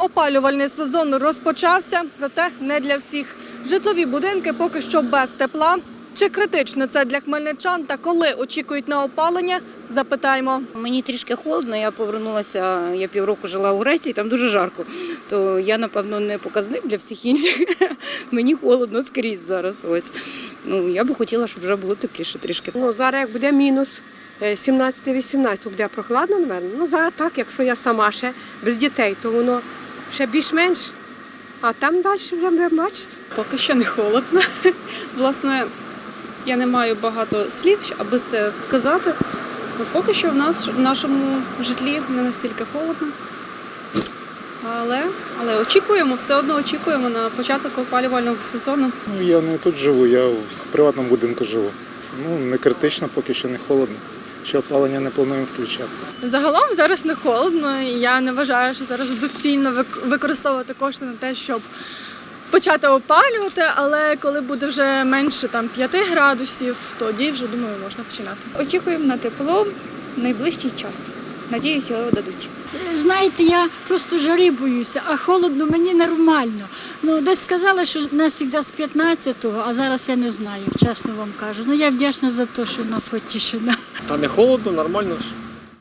Опалювальний сезон розпочався, проте не для всіх. Житлові будинки поки що без тепла. Чи критично це для хмельничан та коли очікують на опалення? Запитаємо. Мені трішки холодно, я повернулася, я півроку жила у Греції, там дуже жарко. То я, напевно, не показник для всіх інших. Мені холодно скрізь зараз. Ось. Ну, я би хотіла, щоб вже було тепліше трішки. Ну, зараз як буде мінус е, 17-18, то буде прохладно, напевно. Ну, зараз так, якщо я сама ще без дітей, то воно ще більш-менш. А там далі вже будемо бачити. Поки що не холодно. Власне, я не маю багато слів, аби це сказати. Ну, поки що в нас в нашому житлі не настільки холодно. Але, але очікуємо, все одно очікуємо на початок опалювального сезону. Ну, я не тут живу, я в приватному будинку живу. Ну, не критично, поки що не холодно. Ще опалення не плануємо включати. Загалом зараз не холодно, і я не вважаю, що зараз доцільно використовувати кошти на те, щоб почати опалювати. Але коли буде вже менше там 5 градусів, тоді вже думаю, можна починати. Очікуємо на тепло в найближчий час. Надіюсь, його дадуть. Знаєте, я просто жари боюся, а холодно мені нормально. Ну, десь сказали, що нас завжди з 15-го, а зараз я не знаю, чесно вам кажу. Ну я вдячна за те, що в нас хоч тишина. Та не холодно, нормально ж.